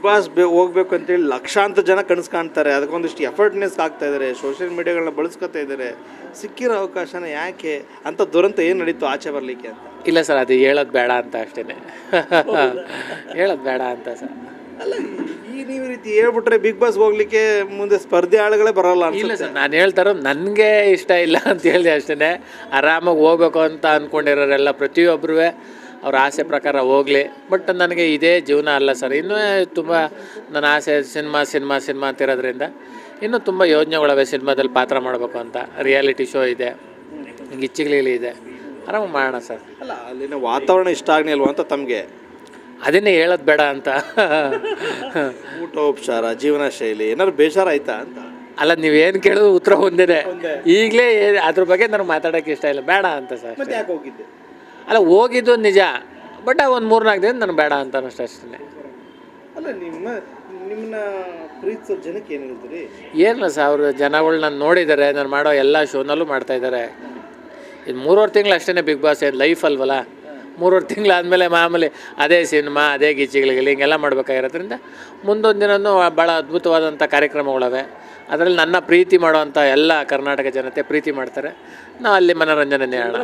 Boss ಬೇ ಹೋಗ್ಬೇಕು ಅಂತೇಳಿ ಲಕ್ಷಾಂತರ ಜನ ಕನಸು ಕಾಣ್ತಾರೆ. ಅದಕ್ಕೊಂದಿಷ್ಟು ಎಫರ್ಟ್ನೆಸ್ ಆಗ್ತಾ ಇದ್ದಾರೆ ಸೋಷಿಯಲ್ ಮೀಡಿಯಾಗಳನ್ನ ಬಳಸ್ಕೊತಾ ಇದ್ದಾರೆ ಸಿಕ್ಕಿರೋ ಅವಕಾಶನ ಯಾಕೆ? ಅಂತ ದುರಂತ ಏನು ನಡೀತು ಆಚೆ ಬರಲಿಕ್ಕೆ ಅಂತ? ಇಲ್ಲ ಸರ್ ಅದು ಹೇಳೋದು ಬೇಡ ಅಂತ ಅಷ್ಟೇ ಹೇಳೋದು ಬೇಡ ಅಂತ ಸರ್. ಅಲ್ಲ ಈ ನೀವು ರೀತಿ ಹೇಳ್ಬಿಟ್ರೆ ಬಿಗ್ ಬಾಸ್ ಹೋಗ್ಲಿಕ್ಕೆ ಮುಂದೆ ಸ್ಪರ್ಧೆ ಆಳುಗಳೇ ಬರಲ್ಲ ಇಲ್ಲ ಸರ್ ನಾನು ಹೇಳ್ತಾರೋ ನನಗೆ ಇಷ್ಟ ಇಲ್ಲ ಅಂತ ಹೇಳಿದೆ ಅಷ್ಟೇ ಆರಾಮಾಗಿ ಹೋಗ್ಬೇಕು ಅಂತ ಅಂದ್ಕೊಂಡಿರೋರೆಲ್ಲ ಪ್ರತಿಯೊಬ್ಬರೂ ಅವ್ರ ಆಸೆ ಪ್ರಕಾರ ಹೋಗಲಿ. ಬಟ್ ನನಗೆ ಇದೇ ಜೀವನ ಅಲ್ಲ ಸರ್. ಇನ್ನೂ ತುಂಬ ನನ್ನ ಆಸೆ ಸಿನಿಮಾ ಸಿನಿಮಾ ಸಿನಿಮಾ ಅಂತಿರೋದ್ರಿಂದ ಇನ್ನೂ ತುಂಬ ಯೋಜನೆಗಳವೆ ಸಿನಿಮಾದಲ್ಲಿ ಪಾತ್ರ ಮಾಡಬೇಕು ಅಂತ. ರಿಯಾಲಿಟಿ ಶೋ ಇದೆ. ಗಿಚ್ಚಿಗ್ಲಿಲಿ ಇದೆ. ಆರಾಮಾಗಿ ಮಾಡೋಣ ಸರ್. ಅಲ್ಲ ಅಲ್ಲಿನ ವಾತಾವರಣ ಇಷ್ಟ ಆಗ್ನಿಲ್ವಾ ಅಂತ ತಮಗೆ? ಅದನ್ನೇ ಹೇಳೋದು ಬೇಡ ಅಂತ. ಊಟ ಉಪಚಾರ ಜೀವನ ಶೈಲಿ ಏನಾದ್ರು ಬೇಜಾರ ಆಯ್ತಾ ಅಂತ? ಅಲ್ಲ ನೀವೇನು ಕೇಳೋದು ಉತ್ತರ ಹೊಂದಿದೆ ಈಗಲೇ ಅದ್ರ ಬಗ್ಗೆ ನನಗೆ ಮಾತಾಡೋಕ್ಕೆ ಇಷ್ಟ ಇಲ್ಲ. ಬೇಡ ಅಂತ ಸರ್ ಯಾಕೆ ಹೋಗಿದ್ದೆ? ಅಲ್ಲ ಹೋಗಿದ್ದು ನಿಜ ಬಟ್ ಒಂದು ಮೂರು ನಾಲ್ಕು ದಿನ ನನಗೆ ಬೇಡ ಅಂತ ಅನ್ನಿಸ್ತು ಅಷ್ಟೇ ಅಲ್ಲ ನಿಮ್ಮ ನಿಮ್ಮನ್ನ ಪ್ರೀತಿಸೋ ಜನಕ್ಕೆ ಏನು ಹೇಳ್ತೀರಿ? ಏನಿಲ್ಲ ಸರ್ ಅವರು ಜನಗಳು ನಾನು ನೋಡಿದ್ದಾರೆ ನಾನು ಮಾಡೋ ಎಲ್ಲ ಶೋನಲ್ಲೂ ಮಾಡ್ತಾಯಿದ್ದಾರೆ ಇದು ಮೂರುವರೆ ತಿಂಗಳು ಅಷ್ಟೇ ಬಿಗ್ ಬಾಸ್ ಏನು ಲೈಫ್ ಅಲ್ವಲ್ಲ? ಮೂರುವರೆ ತಿಂಗಳು ಆದಮೇಲೆ ಮಾಮೂಲಿ ಅದೇ ಸಿನಿಮಾ ಅದೇ ಗೀಚಿಗಳಿಗೆ ಹಿಂಗೆಲ್ಲ ಮಾಡಬೇಕಾಗಿರೋದ್ರಿಂದ ಮುಂದೊಂದು ದಿನವೂ ಭಾಳ ಅದ್ಭುತವಾದಂಥ ಕಾರ್ಯಕ್ರಮಗಳವೆ. ಅದರಲ್ಲಿ ನನ್ನ ಪ್ರೀತಿ ಮಾಡುವಂಥ ಎಲ್ಲ ಕರ್ನಾಟಕ ಜನತೆ ಪ್ರೀತಿ ಮಾಡ್ತಾರೆ. ನಾವು ಅಲ್ಲಿ ಮನೋರಂಜನೆ ಮಾಡೋಣ.